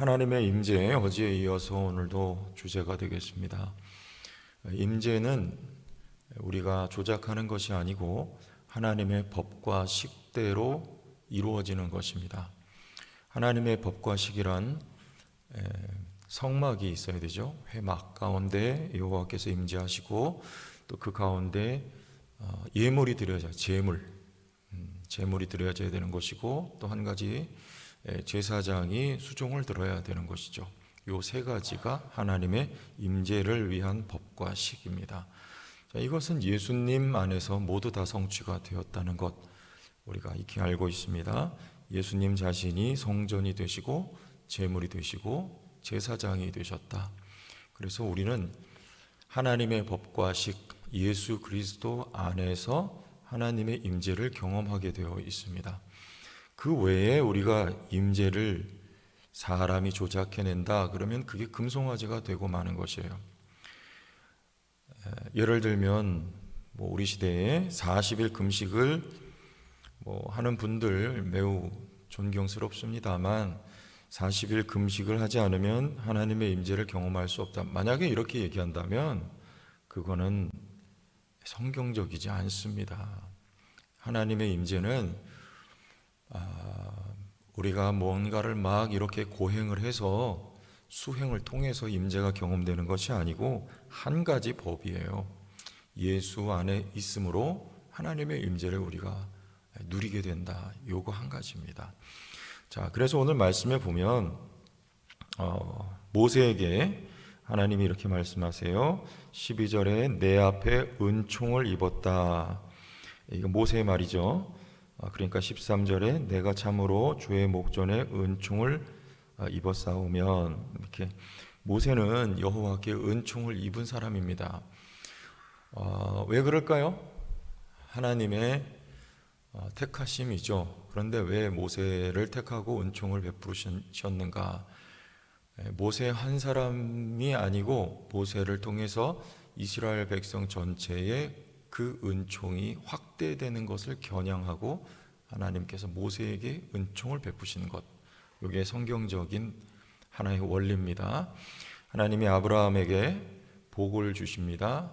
하나님의 임재 어제에 이어서 오늘도 주제가 되겠습니다. 임재는 우리가 조작하는 것이 아니고 하나님의 법과 식대로 이루어지는 것입니다. 하나님의 법과 식이란 에, 성막이 있어야 되죠. 회막 가운데 여호와께서 임재하시고 또 그 가운데 어, 예물이 드려져 제물 음, 제물이 드려져야 되는 것이고 또 한 가지 에, 제사장이 수종을 들어야 되는 것이죠. 요 세 가지가 하나님의 임재를 위한 법과 식입니다. 자, 이것은 예수님 안에서 모두 다 성취가 되었다는 것 우리가 익히 알고 있습니다. 예수님 자신이 성전이 되시고 제물이 되시고 제사장이 되셨다. 그래서 우리는 하나님의 법과 식 예수 그리스도 안에서 하나님의 임재를 경험하게 되어 있습니다. 그 외에 우리가 임재를 사람이 조작해낸다 그러면 그게 금송아지가 되고 마는 것이에요. 예를 들면 뭐 우리 시대에 40일 금식을 뭐 하는 분들 매우 존경스럽습니다만 40일 금식을 하지 않으면 하나님의 임재를 경험할 수 없다. 만약에 이렇게 얘기한다면 그거는 성경적이지 않습니다. 하나님의 임재는 아, 우리가 뭔가를 막 이렇게 고행을 해서 수행을 통해서 임재가 경험되는 것이 아니고 한 가지 법이에요. 예수 안에 있으므로 하나님의 임재를 우리가 누리게 된다. 요거 한 가지입니다. 자, 그래서 오늘 말씀에 보면 어, 모세에게 하나님이 이렇게 말씀하세요. 12절에 내 앞에 은총을 입었다. 이거 모세의 말이죠. 아, 그러니까 13절에 내가 참으로 주의 목전에 은총을 아, 입었사오면 이렇게 모세는 여호와께 은총을 입은 사람입니다. 어, 왜 그럴까요? 하나님의 어, 택하심이죠. 그런데 왜 모세를 택하고 은총을 베푸셨는가? 모세 한 사람이 아니고 모세를 통해서 이스라엘 백성 전체의 그 은총이 확대되는 것을 겨냥하고 하나님께서 모세에게 은총을 베푸시는 것. 이게 성경적인 하나의 원리입니다. 하나님이 아브라함에게 복을 주십니다.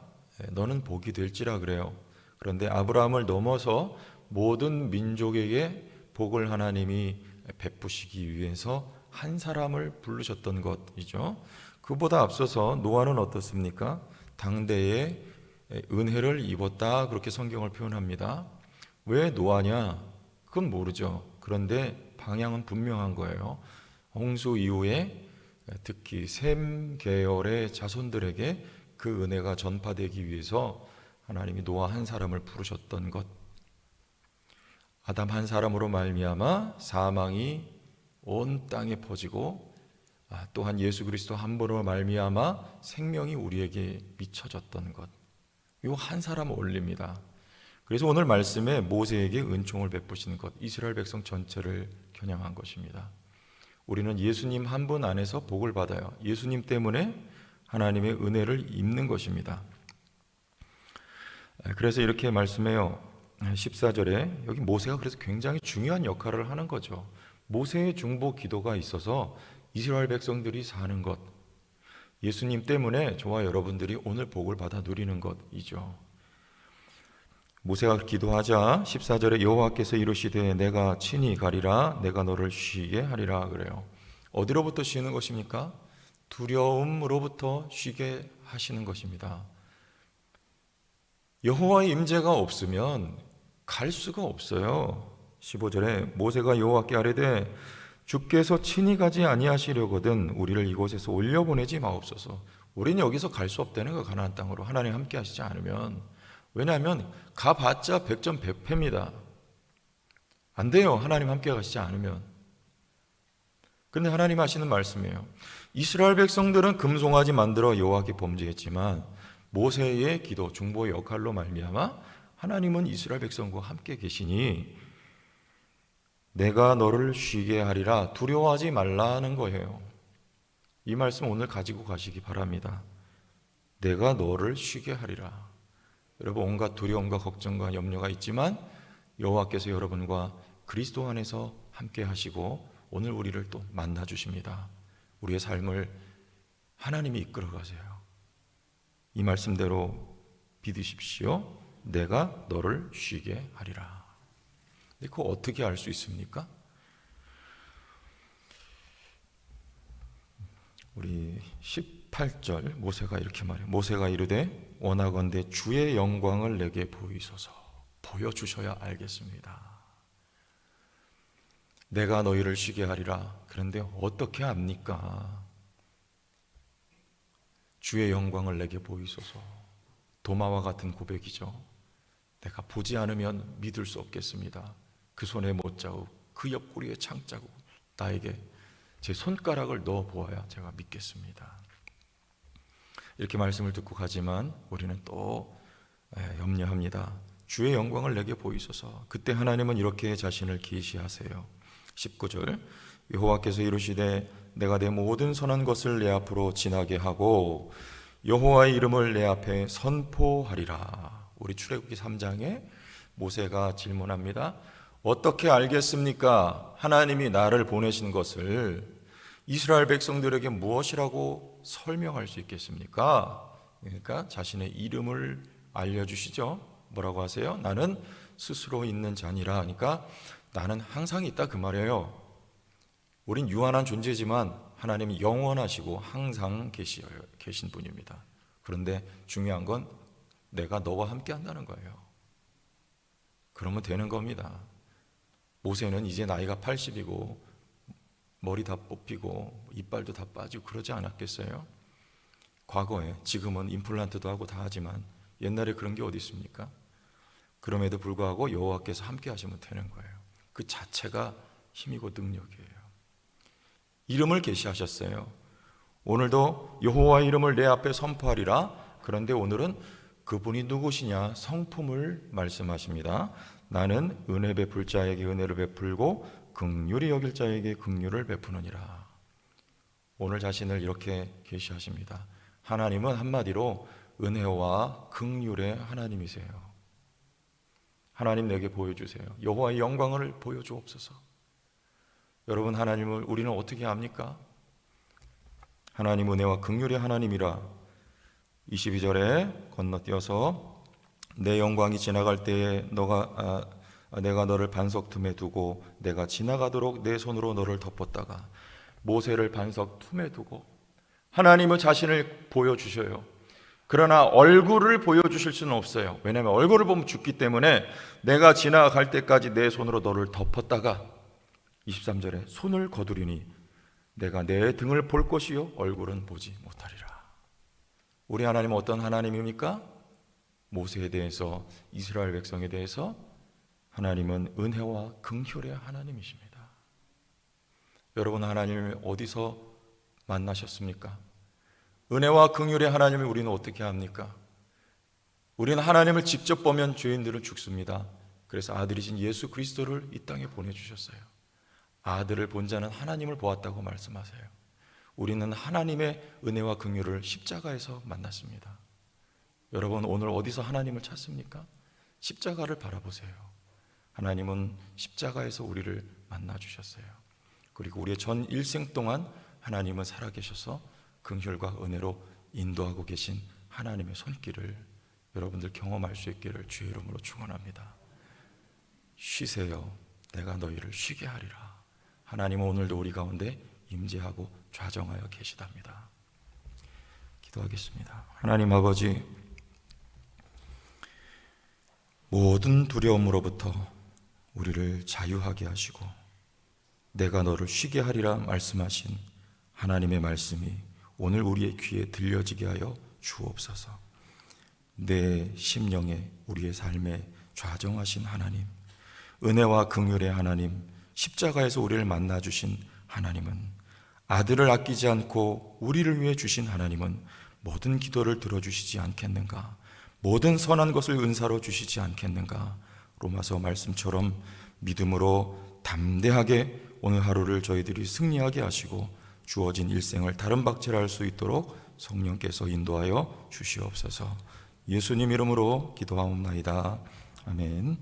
너는 복이 될지라 그래요. 그런데 아브라함을 넘어서 모든 민족에게 복을 하나님이 베푸시기 위해서 한 사람을 부르셨던 것이죠. 그보다 앞서서 노아는 어떻습니까? 당대에 은혜를 입었다 그렇게 성경을 표현합니다. 왜 노아냐? 그건 모르죠. 그런데 방향은 분명한 거예요. 홍수 이후에 특히 셈 계열의 자손들에게 그 은혜가 전파되기 위해서 하나님이 노아 한 사람을 부르셨던 것. 아담 한 사람으로 말미암아 사망이 온 땅에 퍼지고 아, 또한 예수 그리스도 한 분으로 말미암아 생명이 우리에게 미쳐졌던 것. 이 한 사람 올립니다. 그래서 오늘 말씀에 모세에게 은총을 베푸시는 것, 이스라엘 백성 전체를 겨냥한 것입니다. 우리는 예수님 한 분 안에서 복을 받아요. 예수님 때문에 하나님의 은혜를 입는 것입니다. 그래서 이렇게 말씀해요. 14절에 여기 모세가 그래서 굉장히 중요한 역할을 하는 거죠. 모세의 중보 기도가 있어서 이스라엘 백성들이 사는 것, 예수님 때문에 저와 여러분들이 오늘 복을 받아 누리는 것이죠. 모세가 기도하자 14절에 여호와께서 이르시되 내가 친히 가리라 내가 너를 쉬게 하리라 그래요. 어디로부터 쉬는 것입니까? 두려움으로부터 쉬게 하시는 것입니다. 여호와의 임재가 없으면 갈 수가 없어요. 15절에 모세가 여호와께 아뢰되 주께서 친히 가지 아니하시려거든 우리를 이곳에서 올려보내지 마옵소서. 우리는 여기서 갈 수 없다는 거 가나안 땅으로 하나님 함께 하시지 않으면 왜냐하면 가봤자 백전 백패입니다. 안 돼요. 하나님 함께 가시지 않으면. 근데 하나님 하시는 말씀이에요. 이스라엘 백성들은 금송아지 만들어 여호와께 범죄했지만 모세의 기도 중보의 역할로 말미암아 하나님은 이스라엘 백성과 함께 계시니 내가 너를 쉬게 하리라 두려워하지 말라는 거예요. 이 말씀 오늘 가지고 가시기 바랍니다. 내가 너를 쉬게 하리라. 여러분 온갖 두려움과 걱정과 염려가 있지만 여호와께서 여러분과 그리스도 안에서 함께 하시고 오늘 우리를 또 만나 주십니다. 우리의 삶을 하나님이 이끌어 가세요. 이 말씀대로 믿으십시오. 내가 너를 쉬게 하리라. 근데 그거 어떻게 알 수 있습니까? 우리 18절 모세가 이렇게 말해요. 모세가 이르되 원하건대 주의 영광을 내게 보이소서. 보여주셔야 알겠습니다. 내가 너희를 쉬게 하리라. 그런데 어떻게 합니까? 주의 영광을 내게 보이소서. 도마와 같은 고백이죠. 내가 보지 않으면 믿을 수 없겠습니다. 그 손에 못 자국, 그 옆구리에 창자국, 나에게 제 손가락을 넣어 보아야 제가 믿겠습니다. 이렇게 말씀을 듣고 가지만 우리는 또 예, 염려합니다. 주의 영광을 내게 보이소서. 그때 하나님은 이렇게 자신을 계시하세요. 19절 여호와께서 이르시되 내가 내 모든 선한 것을 내 앞으로 지나게 하고 여호와의 이름을 내 앞에 선포하리라. 우리 출애굽기 3장에 모세가 질문합니다. 어떻게 알겠습니까? 하나님이 나를 보내신 것을 이스라엘 백성들에게 무엇이라고 설명할 수 있겠습니까? 그러니까 자신의 이름을 알려주시죠. 뭐라고 하세요? 나는 스스로 있는 자니라. 하니까 나는 항상 있다 그 말이에요. 우린 유한한 존재지만 하나님이 영원하시고 항상 계시, 계신 분입니다. 그런데 중요한 건 내가 너와 함께 한다는 거예요. 그러면 되는 겁니다. 모세는 이제 나이가 80이고 머리 다 뽑히고 이빨도 다 빠지고 그러지 않았겠어요? 과거에 지금은 임플란트도 하고 다 하지만 옛날에 그런 게 어디 있습니까? 그럼에도 불구하고 여호와께서 함께 하시면 되는 거예요. 그 자체가 힘이고 능력이에요. 이름을 계시하셨어요. 오늘도 여호와 이름을 내 앞에 선포하리라. 그런데 오늘은 그분이 누구시냐 성품을 말씀하십니다. 나는 은혜 베풀 자에게 은혜를 베풀고 긍휼히 여길 자에게 긍휼을 베푸느니라. 오늘 자신을 이렇게 계시하십니다. 하나님은 한마디로 은혜와 긍휼의 하나님이세요. 하나님 내게 보여주세요. 여호와의 영광을 보여주옵소서. 여러분 하나님을 우리는 어떻게 압니까? 하나님 은혜와 긍휼의 하나님이라 22절에 건너뛰어서 내 영광이 지나갈 때에 너가 아, 내가 너를 반석 틈에 두고 내가 지나가도록 내 손으로 너를 덮었다가 모세를 반석 틈에 두고 하나님은 자신을 보여주셔요. 그러나 얼굴을 보여주실 수는 없어요. 왜냐하면 얼굴을 보면 죽기 때문에 내가 지나갈 때까지 내 손으로 너를 덮었다가 23절에 손을 거두리니 내가 내 등을 볼 것이요 얼굴은 보지 못하리라. 우리 하나님은 어떤 하나님입니까? 모세에 대해서 이스라엘 백성에 대해서 하나님은 은혜와 긍휼의 하나님이십니다. 여러분 하나님을 어디서 만나셨습니까? 은혜와 긍휼의 하나님을 우리는 어떻게 합니까? 우리는 하나님을 직접 보면 죄인들은 죽습니다. 그래서 아들이신 예수 그리스도를 이 땅에 보내주셨어요. 아들을 본 자는 하나님을 보았다고 말씀하세요. 우리는 하나님의 은혜와 긍휼을 십자가에서 만났습니다. 여러분 오늘 어디서 하나님을 찾습니까? 십자가를 바라보세요. 하나님은 십자가에서 우리를 만나 주셨어요. 그리고 우리의 전 일생 동안 하나님은 살아계셔서 긍휼과 은혜로 인도하고 계신 하나님의 손길을 여러분들 경험할 수 있기를 주의 이름으로 축원합니다. 쉬세요. 내가 너희를 쉬게 하리라. 하나님은 오늘도 우리 가운데 임재하고 좌정하여 계시답니다. 기도하겠습니다. 하나님 아버지 모든 두려움으로부터 우리를 자유하게 하시고 내가 너를 쉬게 하리라 말씀하신 하나님의 말씀이 오늘 우리의 귀에 들려지게 하여 주옵소서. 내 심령에 우리의 삶에 좌정하신 하나님, 은혜와 긍휼의 하나님, 십자가에서 우리를 만나 주신 하나님은 아들을 아끼지 않고 우리를 위해 주신 하나님은 모든 기도를 들어주시지 않겠는가? 모든 선한 것을 은사로 주시지 않겠는가? 로마서 말씀처럼 믿음으로 담대하게 오늘 하루를 저희들이 승리하게 하시고 주어진 일생을 다른 박제할 수 있도록 성령께서 인도하여 주시옵소서. 예수님 이름으로 기도하옵나이다. 아멘.